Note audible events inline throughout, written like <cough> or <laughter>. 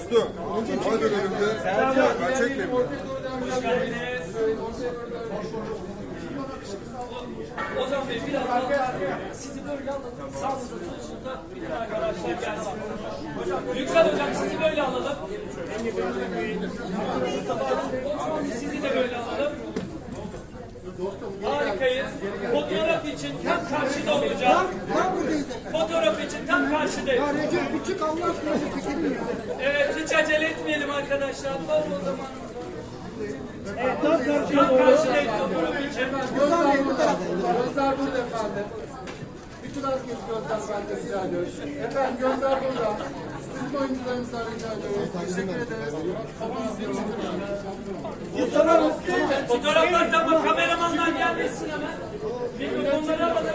Dostum, hadi önümde. Ben çekmeyeyim. Hoş geldiniz. Ozan Bey biraz sizi böyle alalım. Sağınıza solunuza bir arkadaşlar gelsin. Hocam, Yüksel Hocam sizi böyle alalım. Sizi de böyle alalım. Harikayız. Fotoğraf için tam karşıda olacağım. Fotoğraf tam karşıdayım. Recep bir çık Allah aşkına çekelim ya. Evet hiç acele etmeyelim arkadaşlar. Var o zaman. Evet, tam karşıya Tam doğru. karşıdayız fotoğraf için. Gözler Bey bu tarafta. Gözler burada efendim. Bütün herkes gözler bende rica ediyoruz. Efendim gözler burada. Bütün oyuncularımızdan rica ediyoruz. Teşekkür ederiz. Fotoğraflar tamam. Kameramanlar gelmesin hemen. Mikrofonları alalım.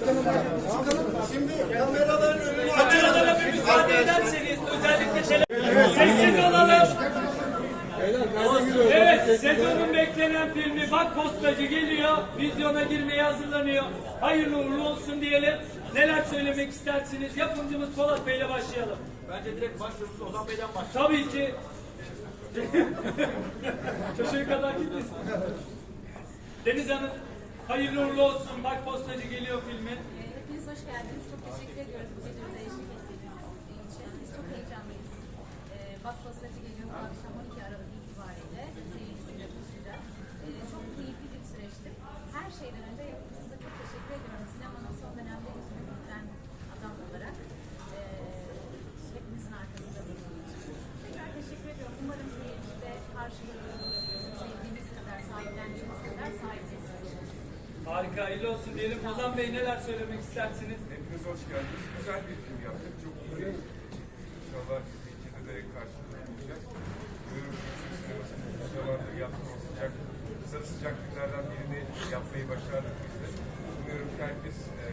De kameralara bir müsaade ederseniz özellikle tele... Sessiz olalım. Evet, sezonun beklenen filmi Bak Postacı geliyor. Vizyona girmeye hazırlanıyor. Hayırlı uğurlu olsun diyelim. Neler söylemek istersiniz? Yapımcımız Polat Bey'le başlayalım. Bence direkt başlıyoruz. Ozan Bey'den başlayalım. Tabii ki. Köşeye kadar gitmesin. Deniz Hanım, hayırlı uğurlu olsun. Bak Postacı geliyor filmi. Hepiniz hoş geldiniz. Çok teşekkür ediyoruz bu gecemize eşlik ettiğiniz için. Biz çok heyecanlıyız. Ee, Bak Postacı geliyor bu akşam 12 Aralık itibariyle seyircisiyle buluşacak. Ee, çok keyifli bir süreçti. Her şeyden önce yapımcımıza çok teşekkür ediyorum. Sinemanın son dönemde yüzünü güldüren adam olarak. Ee, hepimizin arkasında durduğu için. Tekrar teşekkür ediyorum. Umarım seyirci de karşılığı bizim sevdiğimiz kadar, sahiplendiğimiz kadar sahipsiz olur. Harika, hayırlı olsun diyelim. Ozan Bey neler söylemek istersiniz? Hepiniz hoş geldiniz. Güzel bir film yaptık. Çok iyi. İnşallah ikide de. Buyurun Türk sinemasının sıralarda yaptığım o sıcak, sarı sıcak filmlerden birini yapmayı başardık biz de. Umuyorum ki herkes e,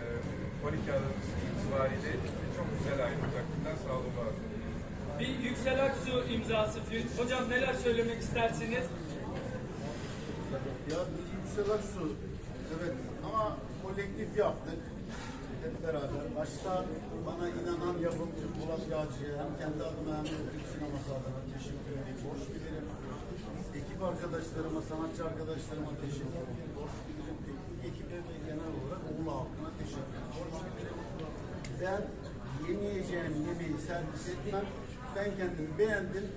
12 Aralık itibariyle çok güzel ayrılacak. Filmden sağ olun. Bir Yüksel Aksu imzası film. Hocam neler söylemek istersiniz? Ya bir yüksel su. Evet ama kolektif yaptık. Hep beraber. Başta bana inanan yapımcı Murat Yağcı'ya hem kendi adıma hem de Türk sineması adına teşekkür ederim. Borç bilirim. Ekip arkadaşlarıma, sanatçı arkadaşlarıma teşekkür ederim. Borç bilirim. Teknik ekibe ve genel olarak Oğlu halkına teşekkür ederim. Borç bilirim. Ben yemeyeceğim yemeği servis etmem. Ben kendimi beğendim.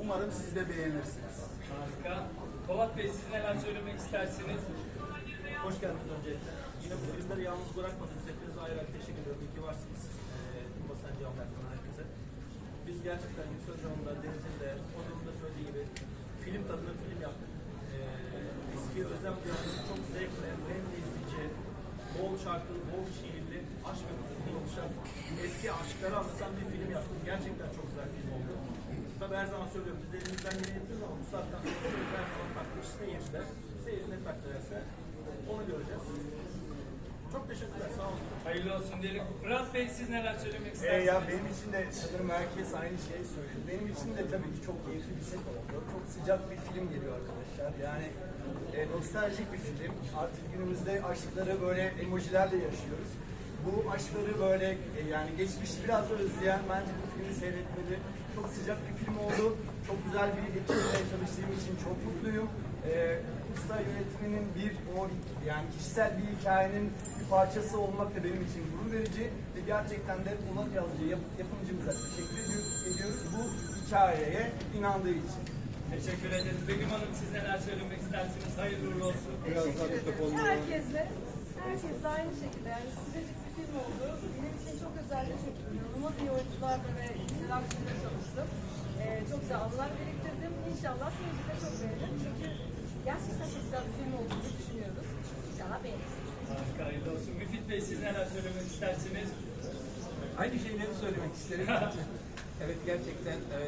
Umarım siz de beğenirsiniz. Harika. Polat Bey siz neler söylemek istersiniz? Hoş geldiniz öncelikle. Yine bu filmleri yalnız bırakmadınız. Hepinize ayrı ayrı teşekkür ediyorum. İyi ki varsınız. Ee, tüm basın cevap herkese. Biz gerçekten Yüksel Hocam'ın da Deniz'in de Ozan'ın da söylediği gibi film tadında film yaptık. Ee, eski özlem diyarını çok zevkle, hem de izleyici, bol şarkılı, bol şiirli, aşk ve mutluluğu oluşan eski aşkları anlatan bir film yaptık. Gerçekten çok güzel film oldu. Tabii her zaman söylüyorum, biz de elimizden geleni yapıyoruz ama bu saatten sonra her zaman takmış seyirciler. Seyirci ne takdir ederse onu göreceğiz. Çok teşekkürler, sağ olun. Hayırlı olsun diyelim. Fırat Bey siz neler söylemek E, istersiniz? ya benim için de sanırım herkes aynı şeyi söyledi. Benim için de tabii ki çok keyifli bir set oldu. Çok sıcak bir film geliyor arkadaşlar. Yani e, nostaljik bir film. Artık günümüzde aşkları böyle emojilerle yaşıyoruz. Bu aşkları böyle e, yani geçmişi biraz da özleyen bence bu filmi seyretmeli. Çok sıcak bir film oldu. Çok güzel bir ekiple çalıştığım için çok mutluyum. E, usta yönetmenin bir o yani kişisel bir hikayenin bir parçası olmak da benim için gurur verici ve gerçekten de Polat Yazıcı yap, yapımcımıza teşekkür ediyoruz, ediyoruz bu hikayeye inandığı için. Teşekkür ederiz. Begüm Hanım siz neler söylemek istersiniz? Hayırlı uğurlu olsun. Herkesle, herkesle aynı şekilde yani sıcacık bir film oldu. Benim için çok özel bir film. İnanılmaz iyi oyuncularla ve güzel aksiyonla çalıştım. Ee, çok güzel anılar biriktirdim. İnşallah seyirci de çok beğenir. Çünkü gerçekten çok güzel bir film olduğunu düşünüyoruz. İnşallah beğenirsiniz. Harika, hayırlı olsun. Müfit Bey siz neler söylemek istersiniz? Aynı şeyleri söylemek isterim. <laughs> evet gerçekten e,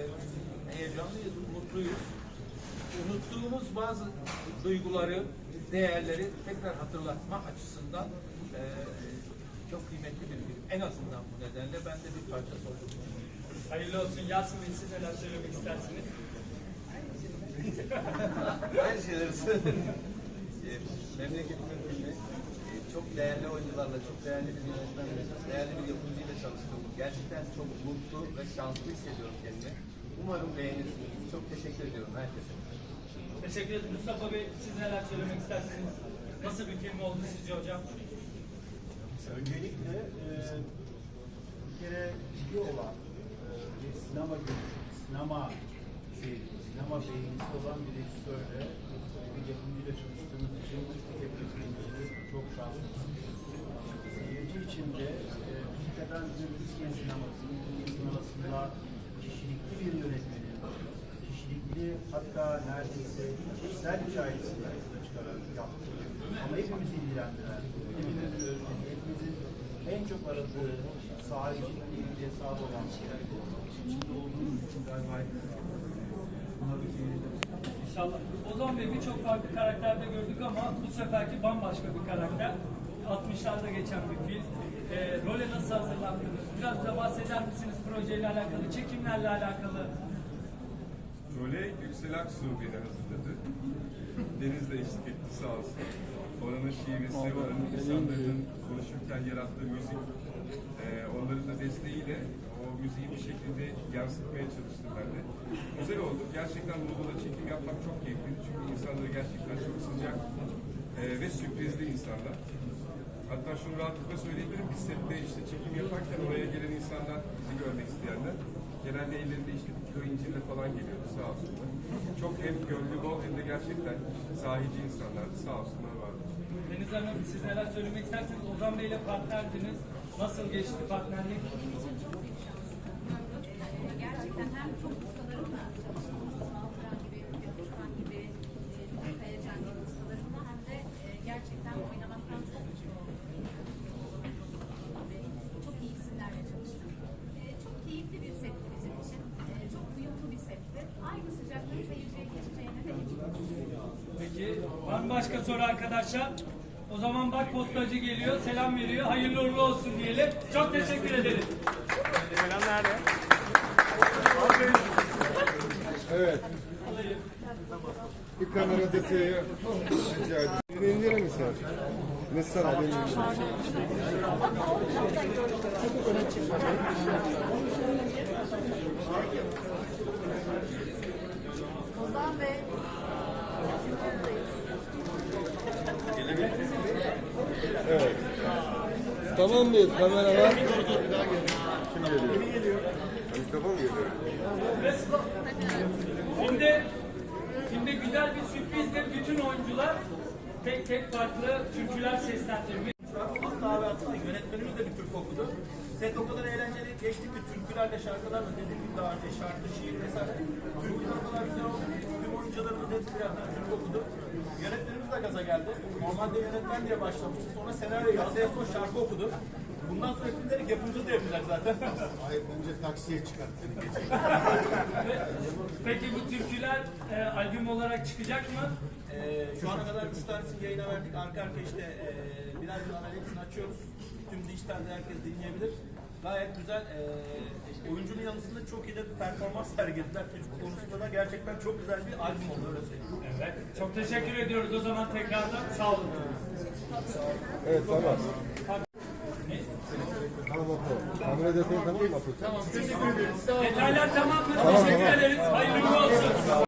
heyecanlıyız, mutluyuz. Unuttuğumuz bazı duyguları, değerleri tekrar hatırlatma açısından e, çok kıymetli bir film. En azından bu nedenle ben de bir parçası oldum. Hayırlı olsun. Yasemin siz neler söylemek istersiniz? <laughs> Aynı şeyleri söyledim. E, Memleketimin filmi. E, çok değerli oyuncularla, çok değerli bir yönetmenle, değerli bir yapımcıyla çalıştım. Gerçekten çok mutlu ve şanslı hissediyorum kendimi. Umarım beğenirsiniz. Çok teşekkür ediyorum herkese. Teşekkür ederim. Mustafa Bey siz neler söylemek istersiniz? Nasıl bir film oldu sizce hocam? Öncelikle e, bir kere iyi olan e, bir sinema görüşü, sinema sevgisi, sinema beğenisi olan bir rejisörle bir yapımcıyla çalıştığımız için hepimiz çok şanslı hissediyoruz. Seyirci için de hakikaten bir Türkiye sinemasının, Türkiye sinemasında kişilikli bir yönetmenin, kişilikli hatta neredeyse kişisel hikayesini çıkaran yaptığı ama hepimizi ilgilendiren, hepimizin özlediği, hepimizin en çok aradığı sahicinin bir hesabı olan şey. İçinde olduğumuz için galiba İnşallah. Ozan Bey birçok farklı karakterde gördük ama bu seferki bambaşka bir karakter. 60'larda geçen bir film. Ee, role nasıl hazırlandınız? Biraz da bahseder misiniz projeyle alakalı, çekimlerle alakalı? Role Yüksel Aksu beni hazırladı. Deniz de eşlik etti sağ olsun. Oranın şivesi, oranın insanların konuşurken yarattığı müzik, e, onların da desteğiyle müziği bir şekilde yansıtmaya çalıştım ben de. Güzel oldu. Gerçekten Muğla'da çekim yapmak çok keyifliydi. Çünkü insanları gerçekten çok sıcak e, ve sürprizli insanlar. Hatta şunu rahatlıkla söyleyebilirim. Biz sette işte çekim yaparken oraya gelen insanlar, bizi görmek isteyenler, genelde ellerinde işte bir kilo incirle falan geliyordu sağ olsunlar. Çok hem gönlü bol hem de gerçekten sahici insanlardı. Sağ olsunlar vardı. Deniz Hanım siz neler söylemek istersiniz? Ozan Bey ile partnerdiniz. Nasıl geçti partnerlik? Benim için çok büyük şans. Ee, Gerçekten hem çok ustalarımla çalıştım. Altıran gibi, Gökçen gibi, e, Kayacan gibi ustalarımla hem de e, gerçekten oynamaktan çok. Ve Çok iyi isimlerle çalıştım. E, Çok keyifli bir setti bizim için. Çok uyumlu bir setti. Aynı sıcaklığı seyirciye geçeceğine de eminim. Peki var mı başka soru arkadaşlar? O zaman bak postacı geliyor, selam veriyor. Hayırlı uğurlu olsun diyelim. Çok teşekkür ederim. Evet. Bir kamera detayı rica ederim. Beni indirir misin? Ne sana beni indirir. Ozan Bey. Evet. Tamam mıyız? Kamera var. Kim geliyor? Mikrofon mu geliyor? Güzel bir sürprizdir. Bütün oyuncular tek tek farklı türküler seslendirmiş. Ve aslında yönetmenimiz de bir Türk okudu. Set o kadar eğlenceli geçti ki türkülerle, şarkılarla dediğim gibi daha önce şarkı, şiir vesaire. Türküler o kadar güzel oldu. Tüm oyuncularımız hepsi bir yandan Türk okudu. Yönetmenimiz de gaza geldi. Normalde yönetmen diye başlamıştı. Sonra senaryo yazdı, en son şarkı okudu. Bundan sonra filmleri yapımcı da yapacak zaten. Hayır önce taksiye çıkarttık. Peki bu türküler e, albüm olarak çıkacak mı? Ee, şu ana kadar üç tanesini yayına verdik. Arka arka işte e, birer birer hepsini açıyoruz. Tüm dijitalde herkes dinleyebilir. Gayet güzel. E, oyuncunun yanısında çok iyi de bir performans sergilediler. Türk konusunda da gerçekten çok güzel bir albüm oldu öyle söyleyeyim. Evet. Çok teşekkür ediyoruz o zaman tekrardan. Sağ olun. Evet. Tamam Detayı tamam mı? Tamam. Detaylar tamam mı? Teşekkür ederiz. Hayırlı olsun.